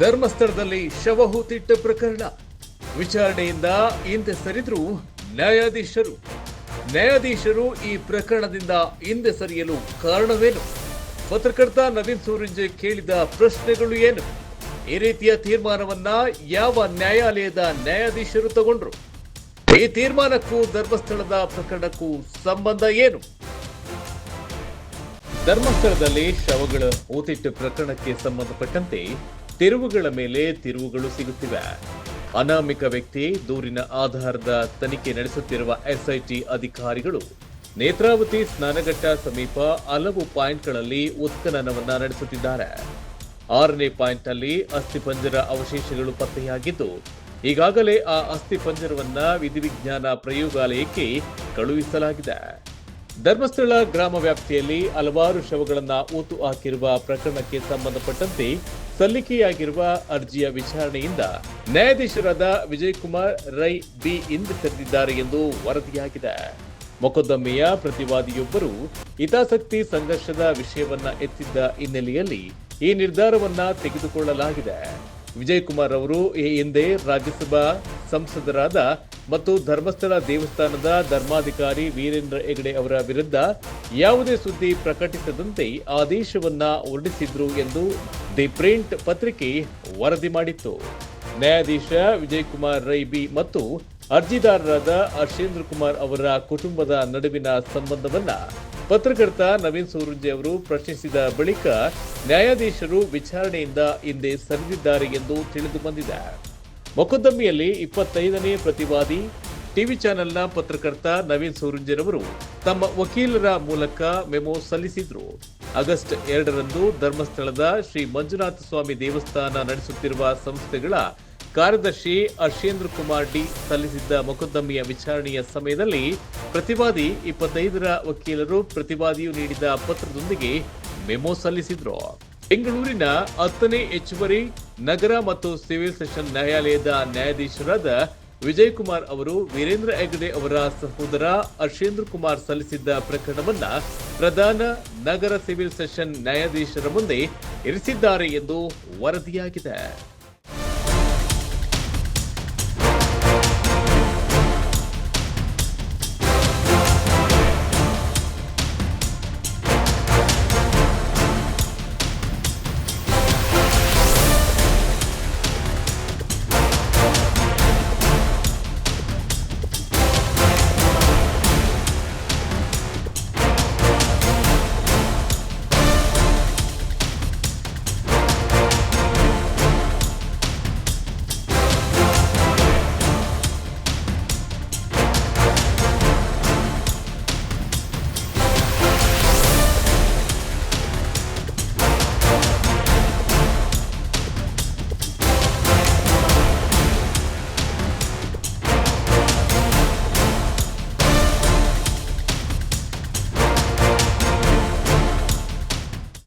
ಧರ್ಮಸ್ಥಳದಲ್ಲಿ ಶವ ಹೂತಿಟ್ಟ ಪ್ರಕರಣ. ವಿಚಾರಣೆಯಿಂದ ಹಿಂದೆ ಸರಿದ್ರು ನ್ಯಾಯಾಧೀಶರು. ನ್ಯಾಯಾಧೀಶರು ಈ ಪ್ರಕರಣದಿಂದ ಹಿಂದೆ ಸರಿಯಲು ಕಾರಣವೇನು? ಪತ್ರಕರ್ತ ನವೀನ್ ಸೂರಿಂಜೆ ಕೇಳಿದ ಪ್ರಶ್ನೆಗಳು ಏನು? ಈ ರೀತಿಯ ತೀರ್ಮಾನವನ್ನ ಯಾವ ನ್ಯಾಯಾಲಯದ ನ್ಯಾಯಾಧೀಶರು ತಗೊಂಡ್ರು? ಈ ತೀರ್ಮಾನಕ್ಕೂ ಧರ್ಮಸ್ಥಳದ ಪ್ರಕರಣಕ್ಕೂ ಸಂಬಂಧ ಏನು? ಧರ್ಮಸ್ಥಳದಲ್ಲಿ ಶವಗಳ ಊತಿಟ್ಟು ಪ್ರಕರಣಕ್ಕೆ ಸಂಬಂಧಪಟ್ಟಂತೆ ತಿರುವುಗಳ ಮೇಲೆ ತಿರುವುಗಳು ಸಿಗುತ್ತಿವೆ. ಅನಾಮಿಕ ವ್ಯಕ್ತಿ ದೂರಿನ ಆಧಾರದ ತನಿಖೆ ನಡೆಸುತ್ತಿರುವ ಎಸ್ಐಟಿ ಅಧಿಕಾರಿಗಳು ನೇತ್ರಾವತಿ ಸ್ನಾನಘಟ್ಟ ಸಮೀಪ ಹಲವು ಪಾಯಿಂಟ್ಗಳಲ್ಲಿ ಉತ್ಖನನವನ್ನು ನಡೆಸುತ್ತಿದ್ದಾರೆ. ಆರನೇ ಪಾಯಿಂಟ್ನಲ್ಲಿ ಅಸ್ಥಿಪಂಜರ ಅವಶೇಷಗಳು ಪತ್ತೆಯಾಗಿದ್ದು, ಈಗಾಗಲೇ ಆ ಅಸ್ಥಿಪಂಜರವನ್ನ ವಿಧಿವಿಜ್ಞಾನ ಪ್ರಯೋಗಾಲಯಕ್ಕೆ ಕಳುಹಿಸಲಾಗಿದೆ. ಧರ್ಮಸ್ಥಳ ಗ್ರಾಮ ವ್ಯಾಪ್ತಿಯಲ್ಲಿ ಹಲವಾರು ಶವಗಳನ್ನು ಊತು ಹಾಕಿರುವ ಪ್ರಕರಣಕ್ಕೆ ಸಂಬಂಧಪಟ್ಟಂತೆ ಸಲ್ಲಿಕೆಯಾಗಿರುವ ಅರ್ಜಿಯ ವಿಚಾರಣೆಯಿಂದ ನ್ಯಾಯಾಧೀಶರಾದ ವಿಜಯಕುಮಾರ್, ರೈ, ಬಿ ಇಂದ್ ತೆರೆದಿದ್ದಾರೆ ಎಂದು ವರದಿಯಾಗಿದೆ. ಮೊಕದ್ದಮೆಯ ಪ್ರತಿವಾದಿಯೊಬ್ಬರು ಹಿತಾಸಕ್ತಿ ಸಂಘರ್ಷದ ವಿಷಯವನ್ನ ಎತ್ತಿದ್ದ ಹಿನ್ನೆಲೆಯಲ್ಲಿ ಈ ನಿರ್ಧಾರವನ್ನ ತೆಗೆದುಕೊಳ್ಳಲಾಗಿದೆ. ವಿಜಯ್ ಕುಮಾರ್ ಅವರು ಹಿಂದೆ ರಾಜ್ಯಸಭಾ ಸಂಸದರಾದ ಮತ್ತು ಧರ್ಮಸ್ಥಳ ದೇವಸ್ಥಾನದ ಧರ್ಮಾಧಿಕಾರಿ ವೀರೇಂದ್ರ ಹೆಗಡೆ ಅವರ ವಿರುದ್ಧ ಯಾವುದೇ ಸುದ್ದಿ ಪ್ರಕಟಿಸದಂತೆ ಆದೇಶವನ್ನ ಹೊರಡಿಸಿದ್ರು ಎಂದು ದಿ ಪ್ರಿಂಟ್ ಪತ್ರಿಕೆ ವರದಿ ಮಾಡಿತ್ತು. ನ್ಯಾಯಾಧೀಶ ವಿಜಯ್ ಕುಮಾರ್ ರೈಬಿ ಮತ್ತು ಅರ್ಜಿದಾರರಾದ ಹರ್ಷೇಂದ್ರ ಕುಮಾರ್ ಅವರ ಕುಟುಂಬದ ನಡುವಿನ ಸಂಬಂಧವನ್ನ ಪತ್ರಕರ್ತ ನವೀನ್ ಸೂರುಂಜೆ ಅವರು ಪ್ರಶ್ನಿಸಿದ ಬಳಿಕ ನ್ಯಾಯಾಧೀಶರು ವಿಚಾರಣೆಯಿಂದ ಹಿಂದೆ ಸರಿದಿದ್ದಾರೆ ಎಂದು ತಿಳಿದು ಬಂದಿದೆ. ಮೊಕದ್ದಮೆಯಲ್ಲಿ ಇಪ್ಪತ್ತೈದನೇ ಪ್ರತಿವಾದಿ ಟಿವಿ ಚಾನೆಲ್ನ ಪತ್ರಕರ್ತ ನವೀನ್ ಸೂರುಂಜೆರವರು ತಮ್ಮ ವಕೀಲರ ಮೂಲಕ ಮೆಮೊ ಸಲ್ಲಿಸಿದ್ರು. ಆಗಸ್ಟ್ ಎರಡರಂದು ಧರ್ಮಸ್ಥಳದ ಶ್ರೀ ಮಂಜುನಾಥ ಸ್ವಾಮಿ ದೇವಸ್ಥಾನ ನಡೆಸುತ್ತಿರುವ ಸಂಸ್ಥೆಗಳ ಕಾರ್ಯದರ್ಶಿ ಅರ್ಷೇಂದ್ರ ಕುಮಾರ್ ಡಿ ಸಲ್ಲಿಸಿದ್ದ ಮೊಕದ್ದಮೆಯ ವಿಚಾರಣೆಯ ಸಮಯದಲ್ಲಿ ಪ್ರತಿವಾದಿ ಇಪ್ಪತ್ತೈದರ ವಕೀಲರು ಪ್ರತಿವಾದಿಯು ನೀಡಿದ ಪತ್ರದೊಂದಿಗೆ ಮೆಮೊ ಸಲ್ಲಿಸಿದ್ರು. ಬೆಂಗಳೂರಿನ ಹತ್ತನೇ ಹೆಚ್ಚುವರಿ ನಗರ ಮತ್ತು ಸಿವಿಲ್ ಸೆಷನ್ ನ್ಯಾಯಾಲಯದ ನ್ಯಾಯಾಧೀಶರಾದ ವಿಜಯ್ ಕುಮಾರ್ ಅವರು ವೀರೇಂದ್ರ ಹೆಗಡೆ ಅವರ ಸಹೋದರ ಅರ್ಷೇಂದ್ರ ಕುಮಾರ್ ಸಲ್ಲಿಸಿದ್ದ ಪ್ರಕರಣವನ್ನ ಪ್ರಧಾನ ನಗರ ಸಿವಿಲ್ ಸೆಷನ್ ನ್ಯಾಯಾಧೀಶರ ಮುಂದೆ ಇರಿಸಿದ್ದಾರೆ ಎಂದು ವರದಿಯಾಗಿದೆ.